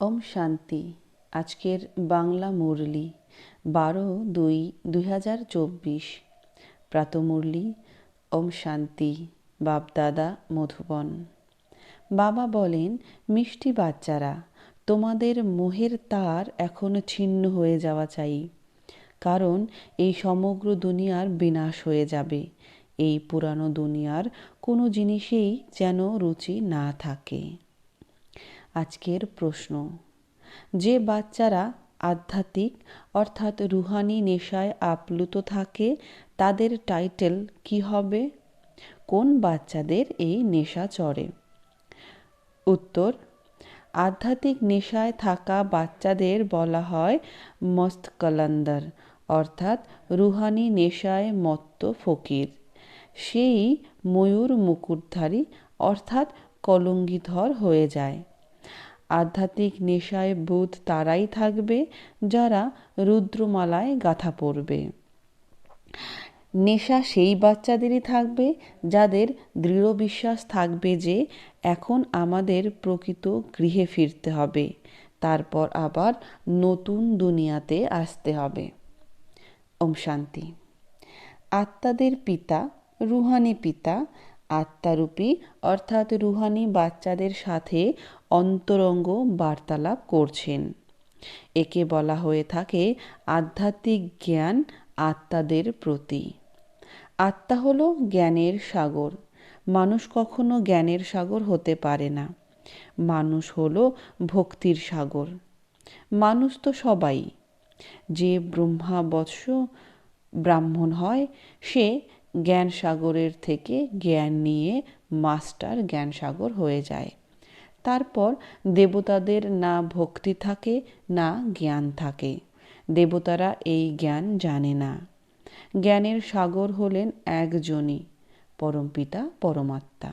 ওম শান্তি। আজকের বাংলা মুরলি, বারো দুই দুই হাজার চব্বিশ। প্রাতমুরলি ওম শান্তি বাপদাদা মধুবন। বাবা বলেন, মিষ্টি বাচ্চারা, তোমাদের মোহের তার এখন ছিন্ন হয়ে যাওয়া চাই। কারণ এই সমগ্র দুনিয়ার বিনাশ হয়ে যাবে। এই পুরানো দুনিয়ার কোনো জিনিসেই যেন রুচি না থাকে। আজকের প্রশ্ন। যে বাচ্চারা আধ্যাত্মিক, অর্থাৎ রুহানি নেশায় আপ্লুত থাকে, তাদের টাইটেল কি হবে? কোন বাচ্চাদের এই নেশা চড়ে? উত্তর, আধ্যাত্মিক নেশায় থাকা বাচ্চাদের বলা হয় মস্ত কলন্দর অর্থাৎ রুহানি নেশায় মত্ত ফকির। সেই ময়ূর মুকুটধারী, অর্থাৎ কলঙ্গিধর হয়ে যায়। আধ্যাত্মিক নেশায় বুধ তারাই থাকবে, যারা রুদ্রমালায় গাথা পড়বে। নেশা সেই বাচ্চাদেরই থাকবে, যাদের দৃঢ় বিশ্বাস থাকবে যে এখন আমাদের প্রকৃত গৃহে ফিরতে হবে, তারপর আবার নতুন দুনিয়াতে আসতে হবে। ওম শান্তি। আত্মাদের পিতা, রুহানি পিতা আত্মারূপী, অর্থাৎ রুহানি বাচ্চাদের সাথে অন্তরঙ্গ বার্তালাপ করছেন। একে বলা হয়ে থাকে আধ্যাত্মিক জ্ঞান আত্মাদের প্রতি। আত্মা হলো জ্ঞানের সাগর। মানুষ কখনো জ্ঞানের সাগর হতে পারে না। মানুষ হলো ভক্তির সাগর। মানুষ তো সবাই। যে ব্রহ্মা বৎস ব্রাহ্মণ হয়, সে জ্ঞান সাগরের থেকে জ্ঞান নিয়ে মাস্টার জ্ঞান সাগর হয়ে যায়। তারপর দেবতাদের না ভক্তি থাকে, না জ্ঞান থাকে। দেবতারা এই জ্ঞান জানে না। জ্ঞানের সাগর হলেন একজনই পরমপিতা পরমাত্মা।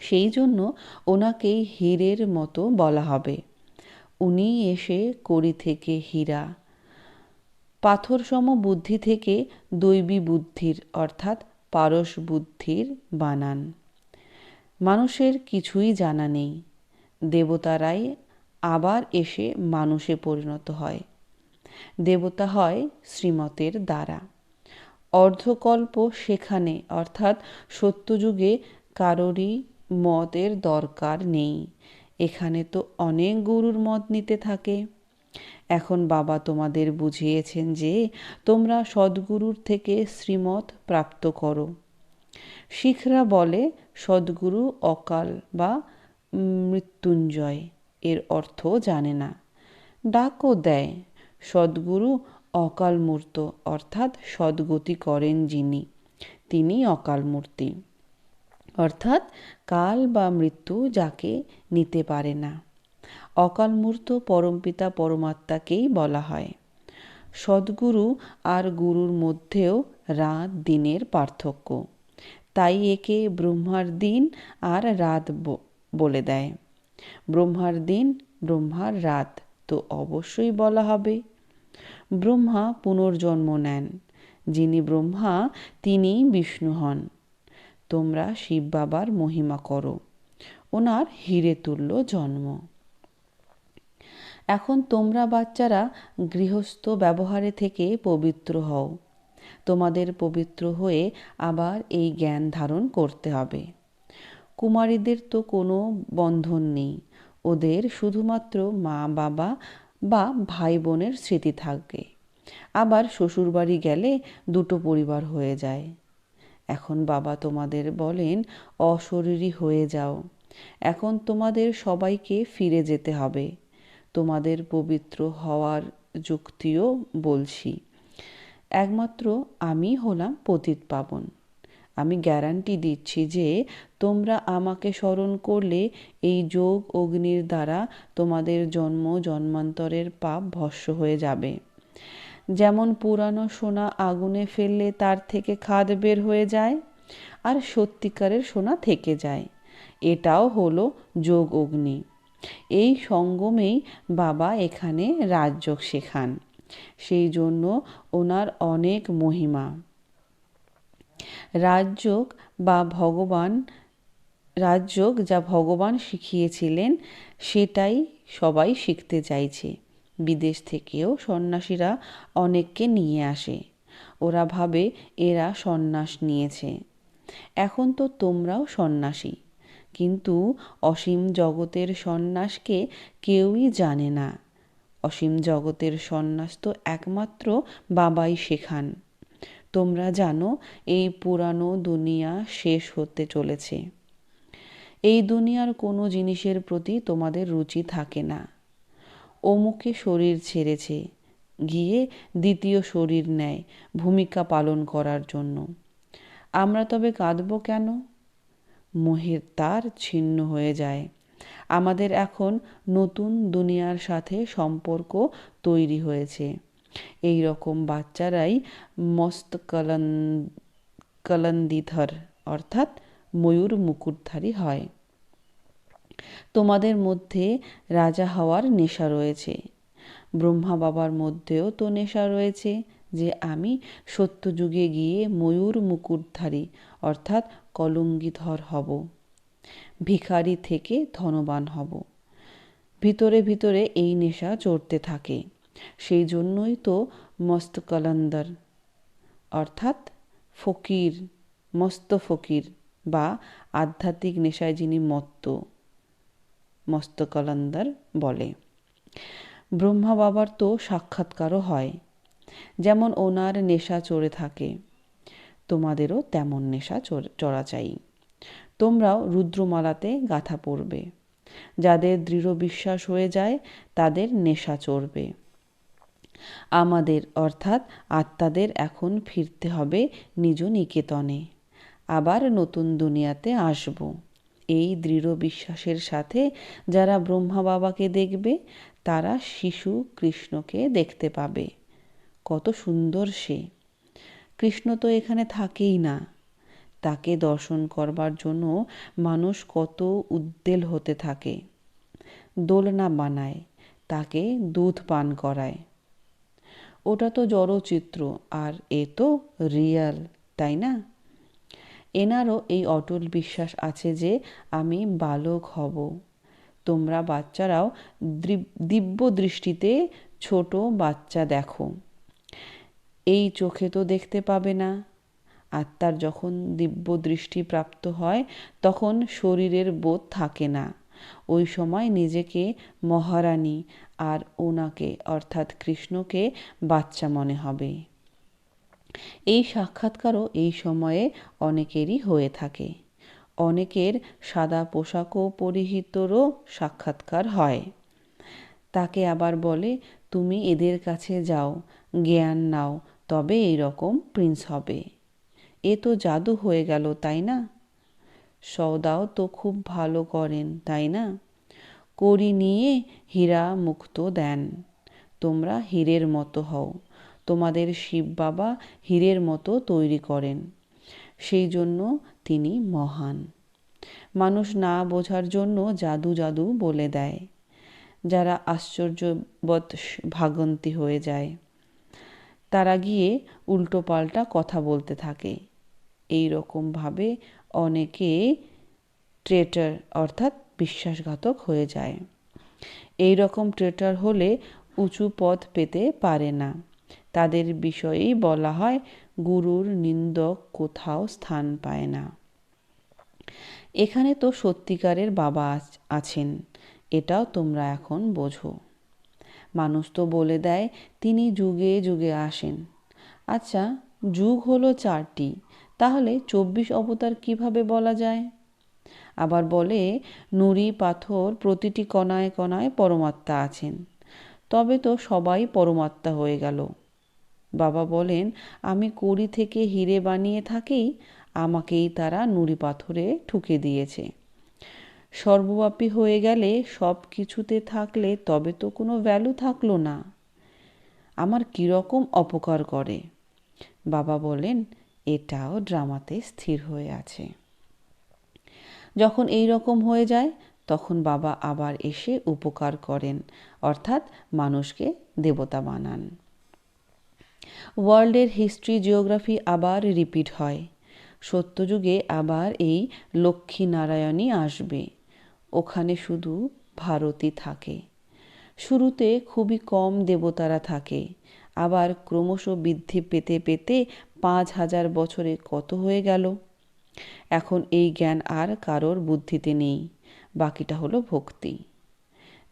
সেই জন্য ওনাকেই হীরের মতো বলা হবে। উনি এসে করি থেকে হীরা পাথরসম বুদ্ধি থেকে দৈবী বুদ্ধির, অর্থাৎ পারস বুদ্ধির বানান। মানুষের কিছুই জানা নেই। দেবতারাই আবার এসে মানুষে পরিণত হয়। দেবতা হয় শ্রীমতের দ্বারা। অর্ধকল্প সেখানে, অর্থাৎ সত্যযুগে কারোরই মতের দরকার নেই। এখানে তো অনেক গরুর মত নিতে থাকে। এখন বাবা তোমাদের বুঝিয়েছেন যে তোমরা সদ্গুরুর থেকে শ্রীমত প্রাপ্ত করো। শিখরা বলে, সদ্গুরু অকাল বা মৃত্যুঞ্জয়, এর অর্থ জানে না। ডাকও দেয়, সদ্গুরু অকালমূর্ত, অর্থাৎ সদ্গতি করেন যিনি, তিনি অকালমূর্তি। অর্থাৎ কাল বা মৃত্যু যাকে নিতে পারে না। অকাল মূর্ত পরমপিতা পরমাত্মাকেই বলা হয়। সদ্গুরু আর গুরুর মধ্যেও রাত দিনের পার্থক্য। তাই একে ব্রহ্মার দিন আর রাত বলে দেয়। ব্রহ্মার দিন, ব্রহ্মার রাত তো অবশ্যই বলা হবে। ব্রহ্মা পুনর্জন্ম নেন। যিনি ব্রহ্মা তিনি বিষ্ণু হন। তোমরা শিব বাবার মহিমা করো। ওনার হিরে তুল্য জন্ম। এখন তোমরা বাচ্চারা গৃহস্থ ব্যবহারে থেকে পবিত্র হও। তোমাদের পবিত্র হয়ে আবার এই জ্ঞান ধারণ করতে হবে। কুমারীদের তো কোনো বন্ধন নেই। ওদের শুধুমাত্র মা, বাবা বা ভাই বোনের স্মৃতি থাকবে আবার শ্বশুরবাড়ি গেলে দুটো পরিবার হয়ে যায়। এখন বাবা তোমাদের বলেন, অশরীরী হয়ে যাও। এখন তোমাদের সবাইকে ফিরে যেতে হবে। তোমাদের পবিত্র হওয়ার যুক্তিও বলছি। একমাত্র আমি হলাম পতিত পাবন। আমি গ্যারান্টি দিচ্ছি যে তোমরা আমাকে স্মরণ করলে এই যোগ অগ্নির দ্বারা তোমাদের জন্ম, জন্মান্তরের পাপ ভস্য হয়ে যাবে। যেমন পুরানো সোনা আগুনে ফেললে তার থেকে খাদ বের হয়ে যায়, আর সত্যিকারের সোনা থেকে যায়। এটাও হলো যোগ অগ্নি। এই সঙ্গমেই বাবা এখানে রাজযোগ শেখান। সেই জন্য ওনার অনেক মহিমা। রাজযোগ বা ভগবান, রাজযোগ যা ভগবান শিখিয়েছিলেন, সেটাই সবাই শিখতে চাইছে। বিদেশ থেকেও সন্ন্যাসীরা অনেককে নিয়ে আসে। ওরা ভাবে এরা সন্ন্যাস নিয়েছে। এখন তো তোমরাও সন্ন্যাসী। কিন্তু অসীম জগতের সন্ন্যাসকে কেউই জানে না। অসীম জগতের সন্ন্যাস তো একমাত্র বাবাই শেখান। তোমরা জানো, এই পুরানো দুনিয়া শেষ হতে চলেছে। এই দুনিয়ার কোনো জিনিসের প্রতি তোমাদের রুচি থাকে না। অমুকে শরীর ছেড়েছে, গিয়ে দ্বিতীয় শরীর নেয় ভূমিকা পালন করার জন্য। আমরা তবে কাঁদব কেন? মোহের তার ছিন্ন হয়ে যায়। আমাদের এখন নতুন দুনিয়ার সাথে সম্পর্ক তৈরি হয়েছে। এই রকম বাচ্চারাই মস্ত কলন, কলন্দিধর, অর্থাৎ ময়ূর মুকুটধারী হয়। তোমাদের মধ্যে রাজা হওয়ার নেশা রয়েছে। ব্রহ্মা বাবার মধ্যেও তো নেশা রয়েছে যে আমি সত্যযুগে গিয়ে ময়ূর মুকুটধারী, অর্থাৎ কলঙ্গিধর হব, ভিখারি থেকে ধনবান হব। ভিতরে ভিতরে এই নেশা চড়তে থাকে, সেই জন্যই তো মস্ত কলন্দর, অর্থাৎ ফকির, মস্ত ফকির বা আধ্যাত্মিক নেশায় যিনি মত্ত, মস্ত কলন্দর বলে। ব্রহ্মা বাবার তো সাক্ষাৎকারও হয়, যেমন ওনার নেশা চড়ে থাকে। তোমাদেরও তেমন নেশা চড়া চাই তোমরাও রুদ্রমালাতে গাথা পড়বে। যাদের দৃঢ় বিশ্বাস হয়ে যায়, তাদের নেশা চড়বে। আমাদের অর্থাৎ আত্মাদের এখন ফিরতে হবে নিজ নিকেতনে। আবার নতুন দুনিয়াতে আসব। এই দৃঢ় বিশ্বাসের সাথে যারা ব্রহ্মা বাবাকে দেখবে, তারা শিশু কৃষ্ণকে দেখতে পাবে। কত সুন্দর সে। কৃষ্ণ তো এখানে থাকেই না। তাকে দর্শন করবার জন্য মানুষ কত উদ্দেল হতে থাকে। দোলনা বানায়, তাকে দুধ পান করায়। ওটা তো জড়চিত্র, আর এ তো রিয়াল, তাই না? এনারও এই অটল বিশ্বাস আছে যে, আমি বালক হব। তোমরা বাচ্চারাও দিব্য দৃষ্টিতে ছোট বাচ্চা দেখো। এই চোখে তো দেখতে পাবে না। আত্মার যখন দিব্য দৃষ্টি প্রাপ্ত হয়, তখন শরীরের বোধ থাকে না। ওই সময় নিজেকে মহারানী আর ওনাকে, অর্থাৎ কৃষ্ণকে, বাচ্চা মনে হবে। এই সাক্ষাৎকারও এই সময়ে অনেকেরই হয়ে থাকে। অনেকের সাদা পোশাকও পরিহিতরও সাক্ষাৎকার হয়। তাকে আবার বলে, তুমি এদের কাছে যাও, জ্ঞান নাও তবে এই রকম প্রিন্স হবে। এ তো জাদু হয়ে গেল, তাই না? সৌদাও তো খুব ভালো করেন, তাই না? করি নিয়ে হীরা মুক্ত দেন। তোমরা হীরের মতো হও। তোমাদের শিব বাবা হীরের মতো তৈরি করেন। সেই জন্য তিনি মহান। মানুষ না বোঝার জন্য জাদু জাদু বলে দেয়। যারা আশ্চর্যবৎ ভাগন্তি হয়ে যায়। তারা গিয়ে উল্টো পাল্টা কথা বলতে থাকে। এই রকমভাবে অনেকে ট্রেটার অর্থাৎ বিশ্বাসঘাতক হয়ে যায়। এই রকম ট্রেটার হলে উঁচু পদ পেতে পারে না। তাদের বিষয়েই বলা হয়, গুরুর নিন্দক কোথাও স্থান পায় না। এখানে তো সত্যিকারের বাবা আছেন। এটাও তোমরা এখন বোঝো। মানুষ তো বলে দেয়, তিনি যুগে যুগে আসেন। আচ্ছা যুগ হলো চারটি, তাহলে চব্বিশ অবতার কীভাবে বলা যায়? আবার বলে, নুড়ি পাথর প্রতিটি কণায় কণায় পরমাত্মা আছেন। তবে তো সবাই পরমাত্মা হয়ে গেল। বাবা বলেন, আমি কড়ি থেকে হিরে বানিয়ে থাকি, আমাকেই তারা নুড়ি পাথরে ঠুকে দিয়েছে। সর্বব্যাপী হয়ে গেলে সব কিছুতে থাকলে তবে তো কোনো ভ্যালু থাকল না। আমার কীরকম অপকার করে? বাবা বলেন, এটাও ড্রামাতে স্থির হয়ে আছে। যখন এই রকম হয়ে যায়, তখন বাবা আবার এসে উপকার করেন, অর্থাৎ মানুষকে দেবতা বানান। ওয়ার্ল্ডের হিস্ট্রি জিওগ্রাফি আবার রিপিট হয়। সত্যযুগে আবার এই লক্ষ্মী নারায়ণই আসবে। ওখানে শুধু ভারতই থাকে। শুরুতে খুবই কম দেবতারা থাকে। আবার ক্রমশ বৃদ্ধি পেতে পেতে পাঁচ হাজার বছরে কত হয়ে গেল? এখন এই জ্ঞান আর কারোর বুদ্ধিতে নেই। বাকিটা হলো ভক্তি।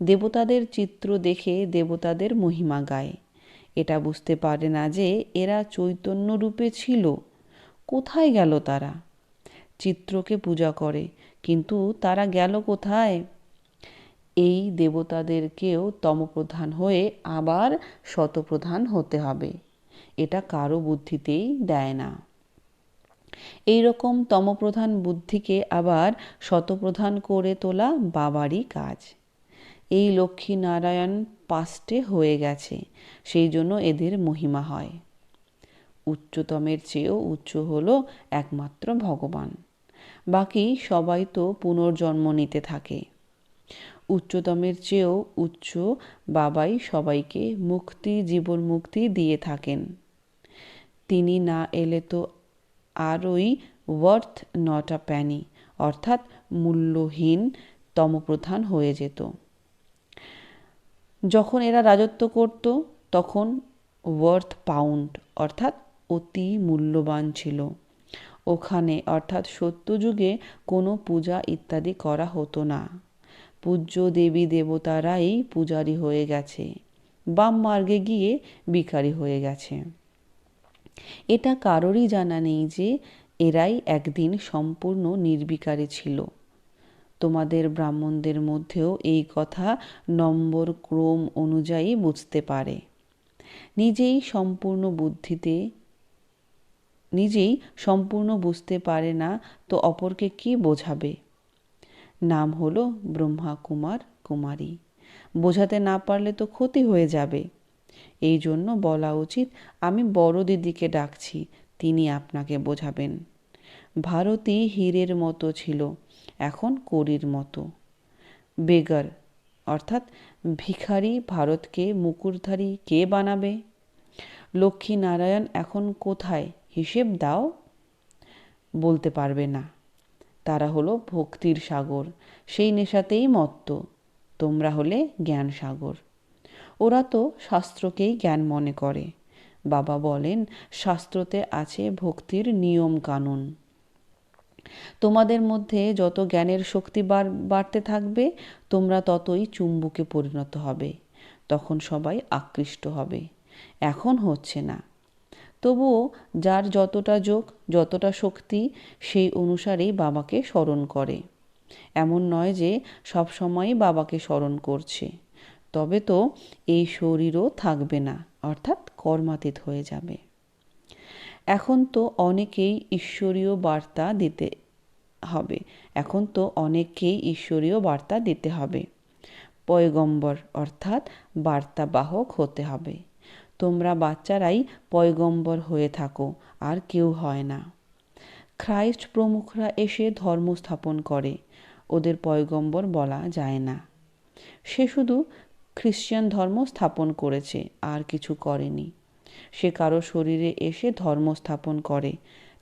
দেবতাদের চিত্র দেখে দেবতাদের মহিমা গায়। এটা বুঝতে পারে না যে এরা চৈতন্য রূপে ছিল। কোথায় গেল তারা? চিত্রকে পূজা করে কিন্তু তারা গেল কোথায়? এই দেবতাদেরকেও তমপ্রধান হয়ে আবার শতপ্রধান হতে হবে। এটা কারও বুদ্ধিতেই দেয় না। এই রকম তমপ্রধান বুদ্ধিকে আবার শতপ্রধান করে তোলা বাবারই কাজ। এই লক্ষ্মী নারায়ণ পাস্টে হয়ে গেছে, সেই জন্য এদের মহিমা হয়। উচ্চতমের চেয়েও উচ্চ হলো একমাত্র ভগবান। বাকি সবাই তো পুনর্জন্ম নিতে থাকে। উচ্চতমের চেয়েও উচ্চ বাবাই সবাইকে মুক্তি, জীবন মুক্তি দিয়ে থাকেন। তিনি না এলে তো আরই ওয়ার্থ নট প্যানি অর্থাৎ মূল্যহীন তমপ্রধান হয়ে যেত। যখন এরা রাজত্ব করত, তখন ওয়ার্থ পাউন্ড অর্থাৎ অতি মূল্যবান ছিল। ওখানে অর্থাৎ সত্যযুগে কোনো পূজা ইত্যাদি করা হতো না। পূজ্য দেবী দেবতারাই পূজারি হয়ে গেছে, বাম মার্গে গিয়ে বিকারী হয়ে গেছে। এটা কারোরই জানা নেই যে এরাই একদিন সম্পূর্ণ নির্বিকারী ছিল। তোমাদের ব্রাহ্মণদের মধ্যেও এই কথা নম্বর ক্রম অনুযায়ী বুঝতে পারে। নিজেই সম্পূর্ণ বুদ্ধিতে নিজেই সম্পূর্ণ বুঝতে পারে না, তো অপরকে কি বোঝাবে? নাম হলো ব্রহ্মা কুমার কুমারী। বোঝাতে না পারলে তো ক্ষতি হয়ে যাবে। এই জন্য বলা উচিত, আমি বড় দিদিকে ডাকছি, তিনি আপনাকে বোঝাবেন। ভারতী হীরের মতো ছিল, এখন করির মতো। বেগার, অর্থাৎ ভিখারি ভারতকে মুকুরধারী কে বানাবে? লক্ষ্মী নারায়ণ এখন কোথায়? হিসেব দাও, বলতে পারবে না। তারা হলো ভক্তির সাগর, সেই নেশাতেই মত্ত, তোমরা হলে জ্ঞান সাগর। ওরা তো শাস্ত্রকেই জ্ঞান মনে করে। বাবা বলেন, শাস্ত্রতে আছে ভক্তির নিয়ম কানুন। তোমাদের মধ্যে যত জ্ঞানের শক্তি বাড়তে থাকবে, তোমরা ততই চুম্বুকে পরিণত হবে। তখন সবাই আকৃষ্ট হবে। এখন হচ্ছে না। তবুও যার যতটা যোগ, যতটা শক্তি, সেই অনুসারেই বাবাকে স্মরণ করে। এমন নয় যে সব সময়ই বাবাকে স্মরণ করছে। তবে তো এই শরীরও থাকবে না, অর্থাৎ কর্মাতীত হয়ে যাবে। এখন তো অনেকেই ঈশ্বরীয় বার্তা দিতে হবে। এখন তো অনেককেই ঈশ্বরীয় বার্তা দিতে হবে। পয়গম্বর অর্থাৎ বার্তাবাহক হতে হবে। তোমরা বাচ্চারাই পয়গম্বর হয়ে থাকো, আর কেউ হয় না। খ্রাইস্ট প্রমুখরা এসে ধর্ম স্থাপন করে, ওদের পয়গম্বর বলা যায় না। সে শুধু খ্রিশ্চান ধর্ম স্থাপন করেছে, আর কিছু করেনি। সে কারও শরীরে এসে ধর্ম স্থাপন করে,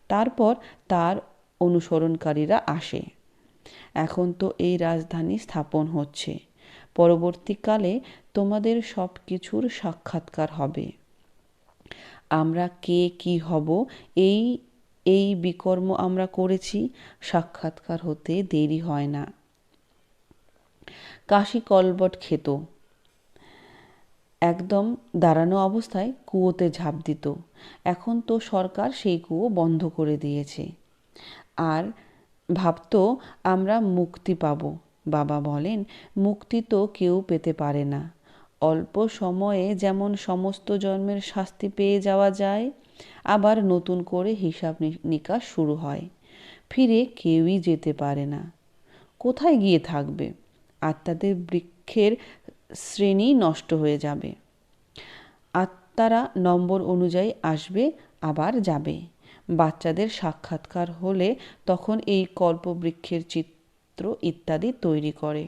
তারপর তার অনুসরণকারীরা আসে। এখন তো এই রাজধানী স্থাপন হচ্ছে। পরবর্তীকালে তোমাদের সব কিছুর সাক্ষাৎকার হবে। আমরা কে কি হব, এই এই বিকর্ম আমরা করেছি, সাক্ষাৎকার হতে দেরি হয় না। কাশি কলবট খেত। একদম দাঁড়ানো অবস্থায় কুয়োতে ঝাঁপ দিত। এখন তো সরকার সেই কুয়ো বন্ধ করে দিয়েছে। আর ভাবতো আমরা মুক্তি পাব। বাবা বলেন, মুক্তি তো কেউ পেতে পারে না। অল্প সময়ে যেমন সমস্ত জন্মের শাস্তি পেয়ে যাওয়া যায়, আবার নতুন করে হিসাব নিকাশ শুরু হয়। ফিরে কেউই যেতে পারে না। কোথায় গিয়ে থাকবে? আত্মাদের বৃক্ষের শ্রেণি নষ্ট হয়ে যাবে। আত্মারা নম্বর অনুযায়ী আসবে, আবার যাবে। বাচ্চাদের সাক্ষাৎকার হলে তখন এই কল্পবৃক্ষের চিত্র ইত্যাদি তৈরি করে।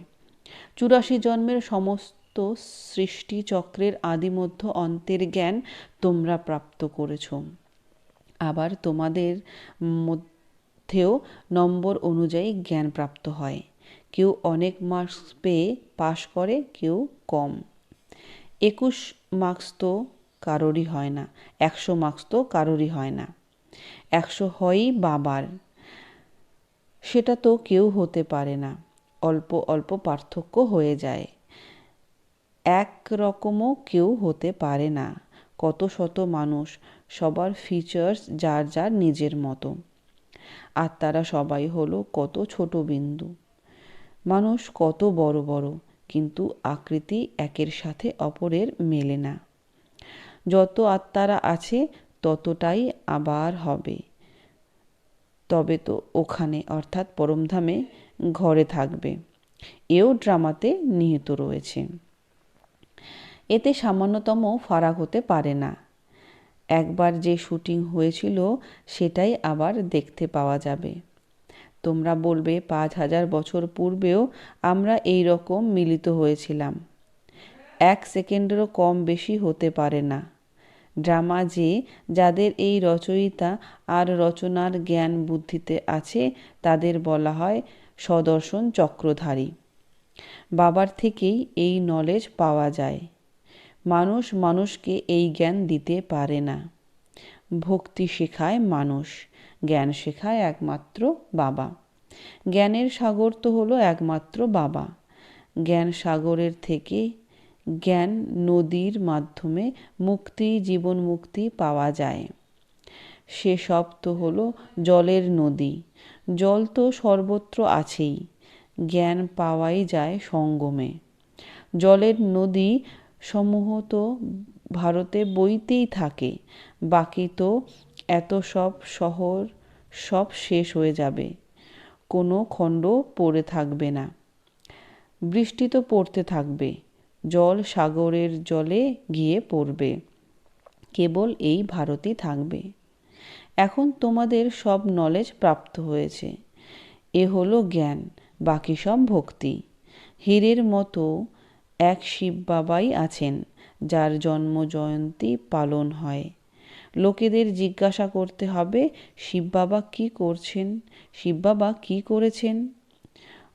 চুরাশি জন্মের সমস্ত সৃষ্টি চক্রের আদিমধ্য অন্তের জ্ঞান তোমরা প্রাপ্ত করেছ। আবার তোমাদের মধ্যেও নম্বর অনুযায়ী জ্ঞান প্রাপ্ত হয়। কেউ অনেক মার্কস পেয়ে পাশ করে, কেউ কম। একুশ মার্কস তো কারোরই হয় না, একশো মার্কস তো কারোরই হয় না। একশো হয়ই বাবার। সেটা তো কেউ হতে পারে না। অল্প অল্প পার্থক্য হয়ে যায়। এক রকমও কেউ হতে পারে না। কত শত মানুষ, সবার ফিচার্স যার যার নিজের মতো। আর তারা সবাই হলো কত ছোট বিন্দু। মানুষ কত বড় বড়, কিন্তু আকৃতি একের সাথে অপরের মেলে না। যত আত্মারা আছে, ততটাই আবার হবে। তবে তো ওখানে, অর্থাৎ পরমধামে, ঘরে থাকবে। এও ড্রামাতে নিহিত রয়েছে। এতে সামান্যতম ফারাক হতে পারে না। একবার যে শুটিং হয়েছিল, সেটাই আবার দেখতে পাওয়া যাবে। তোমরা বলবে, পাঁচ হাজার বছর পূর্বেও আমরা এই রকম মিলিত হয়েছিলাম। এক সেকেন্ডেরও কম বেশি হতে পারে না। ড্রামা যে, যাদের এই রচয়িতা আর রচনার জ্ঞান বুদ্ধিতে আছে, তাদের বলা হয় সদর্শন চক্রধারী। বাবার থেকেই এই নলেজ পাওয়া যায়। মানুষ মানুষকে এই জ্ঞান দিতে পারে না। ভক্তি শেখায় মানুষ, জ্ঞান শেখায় একমাত্র বাবা। জ্ঞানের সাগর তো হলো একমাত্র বাবা। জ্ঞান সাগরের থেকে জ্ঞান নদীর মাধ্যমে মুক্তি, জীবন মুক্তি পাওয়া যায়। সে সব তো হলো জলের নদী। জল তো সর্বত্র আছেই। জ্ঞান পাওয়াই যায় সঙ্গমে। জলের নদী সমূহ তো ভারতে বইতেই থাকে, বাকি তো এত সব শহর সব শেষ হয়ে যাবে, কোনো খণ্ড পড়ে থাকবে না। বৃষ্টি তো পড়তে থাকবে, জল সাগরের জলে গিয়ে পড়বে, কেবল এই ভারতই থাকবে। এখন তোমাদের সব নলেজ প্রাপ্ত হয়েছে, এ হলো জ্ঞান, বাকি সব ভক্তি। হীরের মতো এক শিব বাবাই আছেন, যার জন্ম জয়ন্তী পালন হয়। লোকেদের জিজ্ঞাসা করতে হবে, শিব বাবা কী করছেন? শিব বাবা কী করেছেন?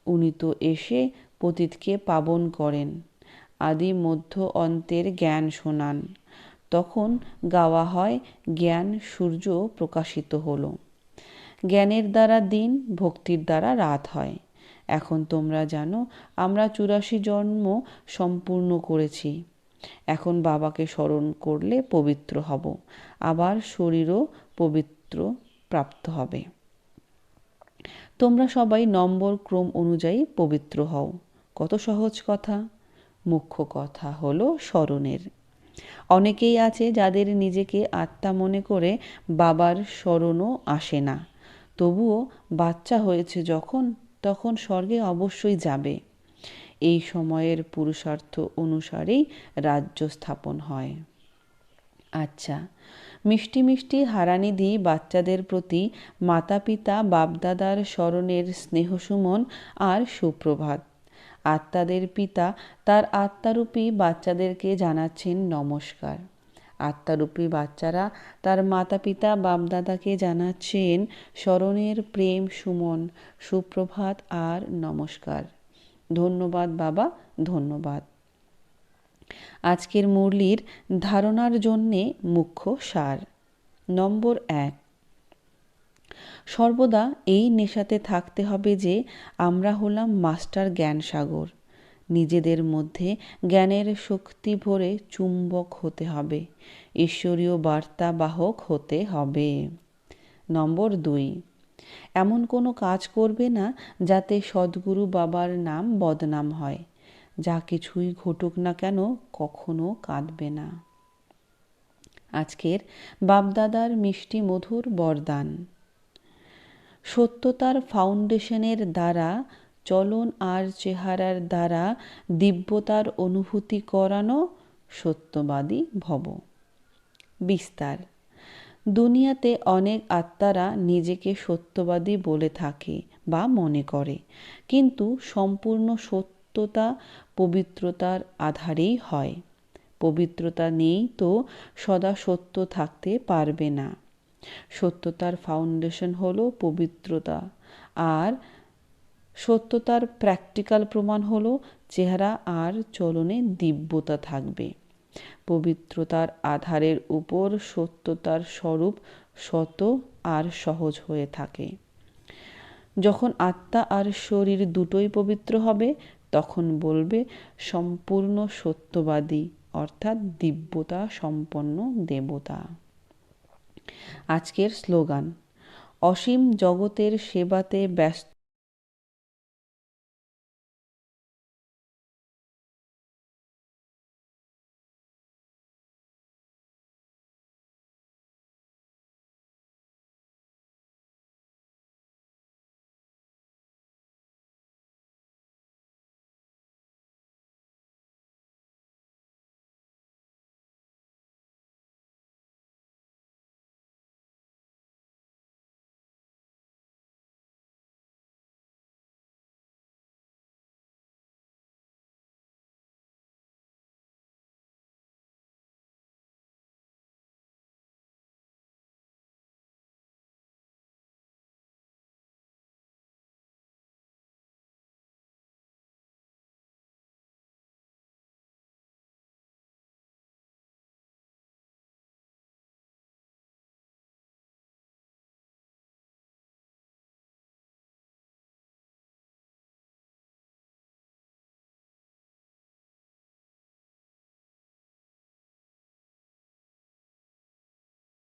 উনি তো এসে পতিতকে পাবন করেন। আদি মধ্য অন্তের জ্ঞান শোনান। তখন গাওয়া হয়, জ্ঞান সূর্য প্রকাশিত হলো। জ্ঞানের দ্বারা দিন, ভক্তির দ্বারা রাত হয়। এখন তোমরা জানো, আমরা চুরাশি জন্ম সম্পূর্ণ করেছি। এখন বাবাকে স্মরণ করলে পবিত্র হব, আবার শরীরও পবিত্র প্রাপ্ত হবে। তোমরা সবাই নম্বর ক্রম অনুযায়ী পবিত্র হও। কত সহজ কথা। মুখ্য কথা হলো স্মরণের। অনেকেই আছে যাদের নিজেকে আত্মা মনে করে বাবার স্মরণও আসে না। তবুও বাচ্চা হয়েছে যখন তখন স্বর্গে অবশ্যই যাবে। এই সময়ের পুরুষার্থ অনুসারেই রাজ্য স্থাপন হয়। আচ্ছা মিষ্টি মিষ্টি হারানিধি বাচ্চাদের প্রতি মাতা পিতা বাপদাদার স্মরণের স্নেহসুমন আর সুপ্রভাত। আত্মাদের পিতা, তার আত্মারূপী বাচ্চাদেরকে জানাচ্ছেন নমস্কার। আত্মারূপী বাচ্চারা তার মাতা পিতা বাপদাদাকে জানাচ্ছেন, স্মরণের প্রেম সুমন, সুপ্রভাত আর নমস্কার। ধন্যবাদ বাবা, ধন্যবাদ। আজকের মুরলির ধারণার জন্যে মুখ্য সার। নম্বর এক, সর্বদা এই নেশাতে থাকতে হবে যে আমরা হলাম মাস্টার জ্ঞান সাগর নিজেদের মধ্যে জ্ঞানের শক্তি ভরে চুম্বক হতে হবে, ঈশ্বরীয় বার্তা বাহক হতে হবে। নম্বর দুই, এমন কোনো কাজ করবে না যাতে সদ্গুরু বাবার নাম বদনাম হয়, যা কিছুই ঘটুক না কেন কখনো কাঁদবে না। আজকের বাপদাদার মিষ্টি মধুর বরদান। সত্যতার ফাউন্ডেশনের দ্বারা চলন আর চেহারার দ্বারা দিব্যতার অনুভূতি করানো সত্যবাদী ভব। বিস্তার। দুনিয়াতে অনেক আত্মারা নিজেকে সত্যবাদী বলে থাকে বা মনে করে, কিন্তু সম্পূর্ণ সত্যতা পবিত্রতার আধারেই হয়। পবিত্রতা নেই তো সদা সত্য থাকতে পারবে না। সত্যতার ফাউন্ডেশন হলো পবিত্রতা। আর সত্যতার প্র্যাকটিক্যাল প্রমাণ হলো চেহারা আর চলনে দিব্যতা থাকবে। পবিত্রতার আধারের উপর সত্যতার স্বরূপ শত আর সহজ হয়ে থাকে। যখন আত্মা আর শরীর দুটোই পবিত্র হবে, তখন বলবে সম্পূর্ণ সত্যবাদী, অর্থাৎ দিব্যতা সম্পন্ন দেবতা। আজকের স্লোগান, অসীম জগতের সেবাতে ব্যস্ত